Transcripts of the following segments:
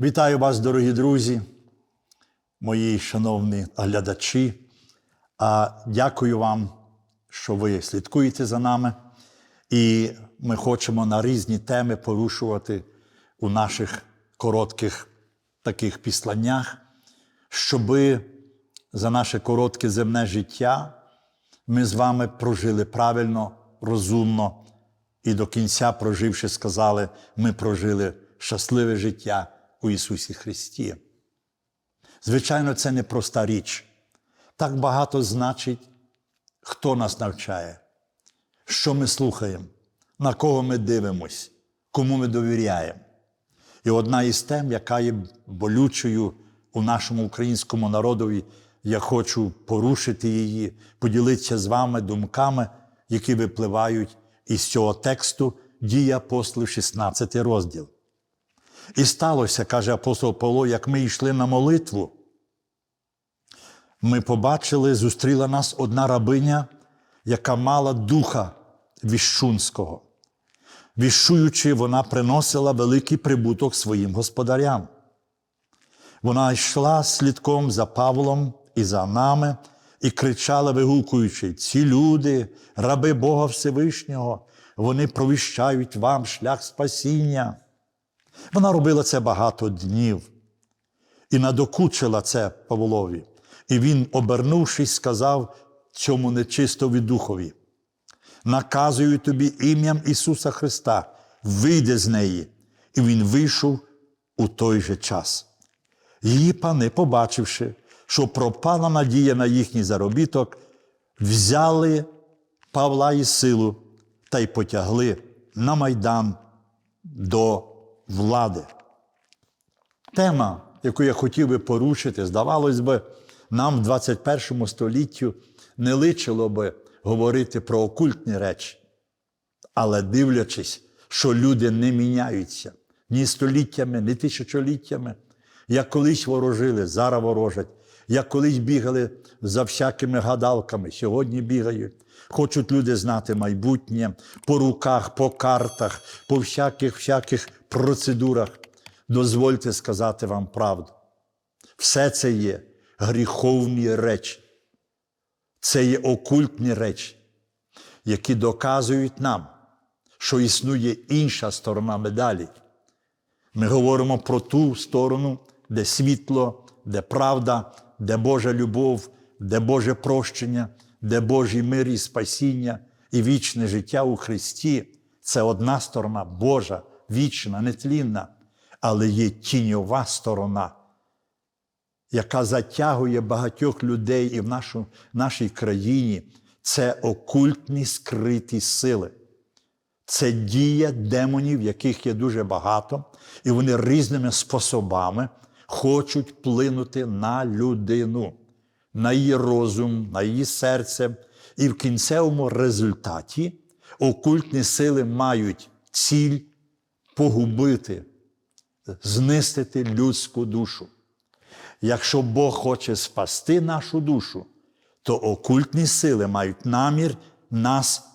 Вітаю вас, дорогі друзі, мої шановні глядачі. А Дякую вам, що ви слідкуєте за нами. І ми хочемо на різні теми порушувати у наших коротких таких післаннях, щоби за наше коротке земне життя ми з вами прожили правильно, розумно і до кінця, проживши, сказали, ми прожили щасливе життя у Ісусі Христі. Звичайно, це не проста річ. Так багато значить, хто нас навчає, що ми слухаємо, на кого ми дивимось, кому ми довіряємо. І одна із тем, яка є болючою у нашому українському народові, я хочу порушити її, поділитися з вами думками, які випливають із цього тексту дії апостолів, 16 розділ. І сталося, каже апостол Павло, як ми йшли на молитву, ми побачили, зустріла нас одна рабиня, яка мала духа віщунського. Віщуючи, вона приносила великий прибуток своїм господарям. Вона йшла слідком за Павлом і за нами і кричала, вигукуючи: ці люди, раби Бога Всевишнього, вони провіщають вам шлях спасіння. Вона робила це багато днів і надокучила це Павлові. І він, обернувшись, сказав цьому нечистові духові: наказую тобі ім'ям Ісуса Христа, вийди з неї. І він вийшов у той же час. Її пани, побачивши, що пропала надія на їхній заробіток, взяли Павла і силу та й потягли на майдан до влади. Тема, яку я хотів би порушити, здавалось би, нам в 21 столітті не личило би говорити про окультні речі. Але дивлячись, що люди не міняються ні століттями, ні тисячоліттями, як колись ворожили, зараз ворожать, як колись бігали за всякими гадалками, сьогодні бігають. Хочуть люди знати майбутнє по руках, по картах, по всяких всяких процедурах. Дозвольте сказати вам правду. Все це є гріховні речі. Це є окультні речі, які доказують нам, що існує інша сторона медалі. Ми говоримо про ту сторону, де світло, де правда, де Божа любов, де Боже прощення, де Божий мир і спасіння і вічне життя у Христі. Це одна сторона Божа, вічна, нетлінна, але є тіньова сторона, яка затягує багатьох людей і в нашу, нашій країні. Це окультні скриті сили. Це дія демонів, яких є дуже багато, і вони різними способами хочуть вплинути на людину, на її розум, на її серце. І в кінцевому результаті окультні сили мають ціль погубити, знистити людську душу. Якщо Бог хоче спасти нашу душу, то окультні сили мають намір нас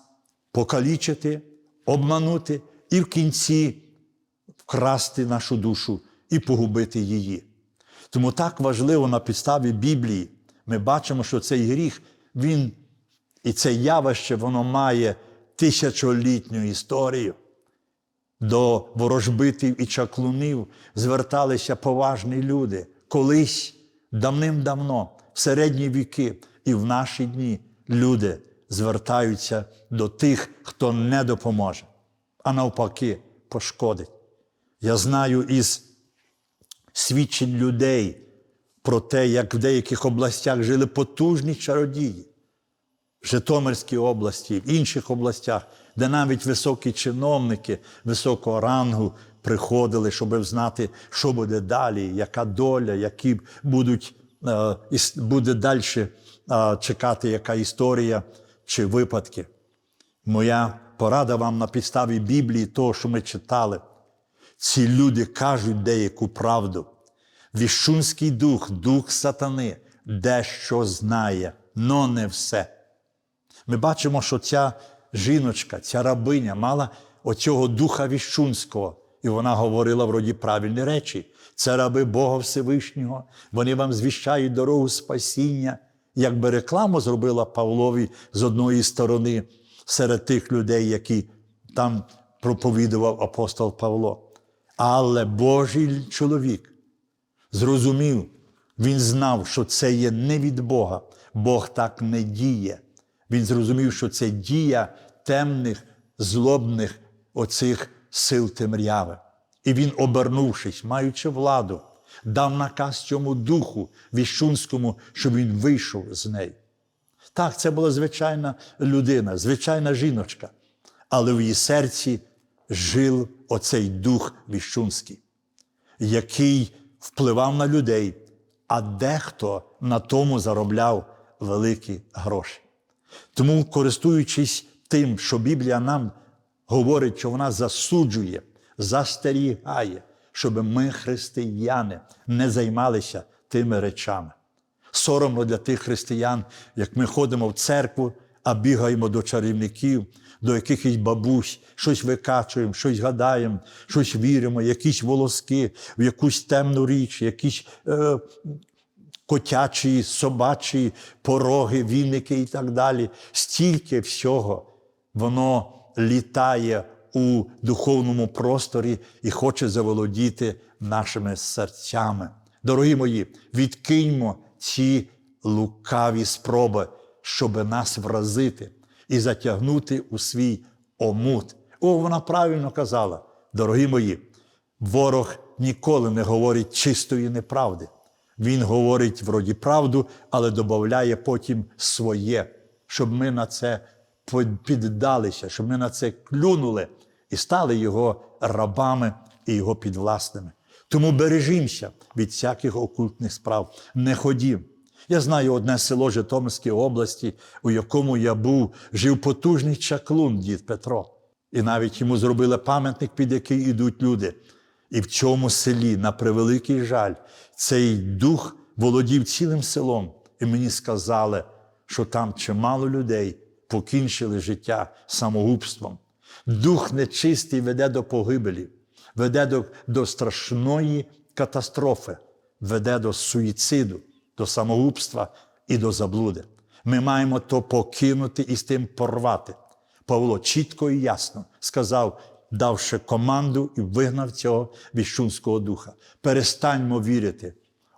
покалічити, обманути і в кінці вкрасти нашу душу і погубити її. Тому так важливо на підставі Біблії. Ми бачимо, що цей гріх, він і це явище, воно має тисячолітню історію. До ворожбитів і чаклунів зверталися поважні люди. Колись давним-давно, в середні віки і в наші дні люди звертаються до тих, хто не допоможе, а навпаки, пошкодить. Я знаю із свідчень людей про те, як в деяких областях жили потужні чародії. В Житомирській області, в інших областях, де навіть високі чиновники високого рангу приходили, щоб знати, що буде далі, яка доля, які будуть, е, буде далі е, чекати, яка історія чи випадки. Моя порада вам на підставі Біблії, того, що ми читали. Ці люди кажуть деяку правду. Віщунський дух, дух сатани, дещо знає, но не все. Ми бачимо, що ця жіночка, ця рабиня мала оцього духа віщунського, І вона говорила вроді правильні речі. Це раби Бога Всевишнього, вони вам звіщають дорогу спасіння. Якби рекламу зробила Павлові з одної сторони серед тих людей, які там проповідував апостол Павло. Але Божий чоловік зрозумів, він знав, що це є не від Бога. Бог так не діє. Він зрозумів, що це дія темних, злобних оцих сил темряви. І він, обернувшись, маючи владу, дав наказ цьому духу віщунському, щоб він вийшов з неї. Так, це була звичайна людина, звичайна жіночка, але в її серці жив оцей дух віщунський, який впливав на людей, а дехто на тому заробляв великі гроші. Тому, користуючись тим, що Біблія нам говорить, що вона засуджує, застерігає, щоб ми, християни, не займалися тими речами. Соромно для тих християн, як ми ходимо в церкву, а бігаємо до чарівників, до якихось бабусь, щось викачуємо, щось гадаємо, щось віримо, якісь волоски, в якусь темну річ, якісь е, котячі, собачі пороги, віники і так далі. Стільки всього воно літає у духовному просторі і хоче заволодіти нашими серцями. Дорогі мої, відкиньмо ці лукаві спроби, щоб нас вразити і затягнути у свій омут. О, вона правильно казала, дорогі мої, ворог ніколи не говорить чистої неправди. Він говорить вроді правду, але додає потім своє, щоб ми на це піддалися, щоб ми на це клюнули і стали його рабами і його підвласними. Тому бережімося від всяких окультних справ. Не ходім. Я знаю одне село Житомирської області, у якому я був, жив потужний чаклун дід Петро. І навіть йому зробили пам'ятник, під який ідуть люди. І в цьому селі, на превеликий жаль, цей дух володів цілим селом. І мені сказали, що там чимало людей покінчили життя самогубством. Дух нечистий веде до погибелі, веде до, до страшної катастрофи, веде до суїциду, до самогубства і до заблуди. Ми маємо то покинути і з тим порвати. Павло чітко і ясно сказав, давши команду і вигнав цього віщунського духа. Перестаньмо вірити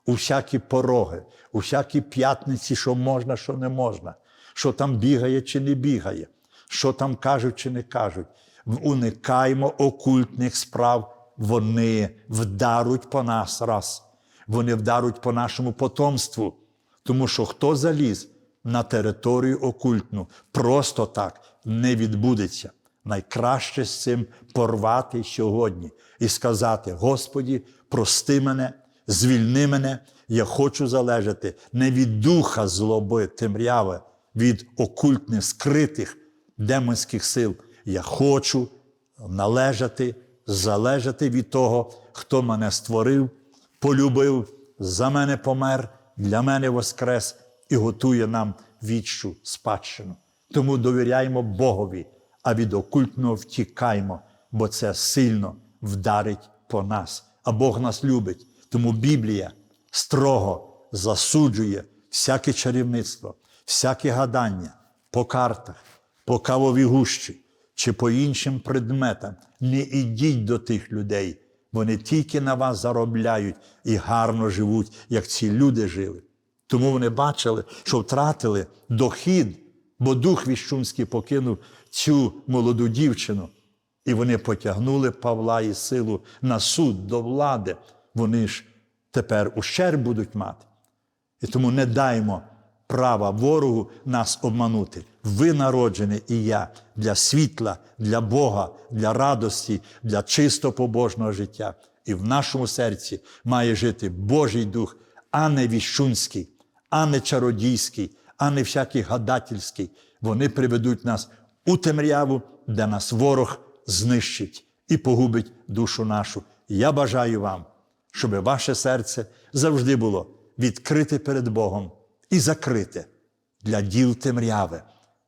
у всякі пороги, у всякі п'ятниці, що можна, що не можна, що там бігає чи не бігає, що там кажуть чи не кажуть. Уникаймо окультних справ, вони вдаруть по нас раз. Вони вдаруть по нашому потомству. Тому що хто заліз на територію окультну, просто так не відбудеться. Найкраще з цим порвати сьогодні і сказати: Господі, прости мене, звільни мене, я хочу залежати не від духа злоби, темряви, від окультних, скритих демонських сил. Я хочу належати, залежати від того, хто мене створив, полюбив, за мене помер, для мене воскрес і готує нам вічну спадщину. Тому довіряємо Богові, а від окультного втікаймо, бо це сильно вдарить по нас. А Бог нас любить. Тому Біблія строго засуджує всяке чарівництво, всяке гадання по картах, по кавовій гущі чи по іншим предметам. Не ідіть до тих людей. Вони тільки на вас заробляють і гарно живуть, як ці люди жили. Тому вони бачили, що втратили дохід, бо дух Віщунський покинув цю молоду дівчину. І вони потягнули Павла і силу на суд до влади. Вони ж тепер ущерб будуть мати. І тому не даймо права ворогу нас обманути. Ви народжені і я для світла, для Бога, для радості, для чисто побожного життя. І в нашому серці має жити Божий Дух, а не віщунський, а не чародійський, а не всякий гадательський. Вони приведуть нас у темряву, де нас ворог знищить і погубить душу нашу. Я бажаю вам, щоб ваше серце завжди було відкрите перед Богом і закрите для діл темряви,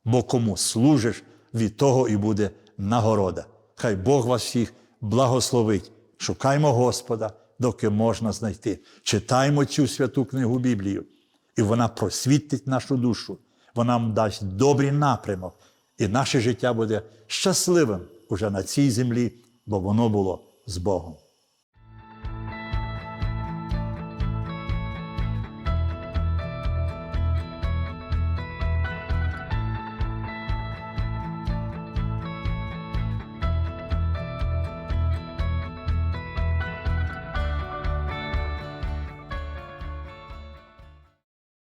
бо кому служиш, від того і буде нагорода. Хай Бог вас всіх благословить. Шукаймо Господа, доки можна знайти. Читаймо цю святу книгу Біблію, і вона просвітить нашу душу, вона нам дасть добрий напрямок, і наше життя буде щасливим уже на цій землі, бо воно було з Богом.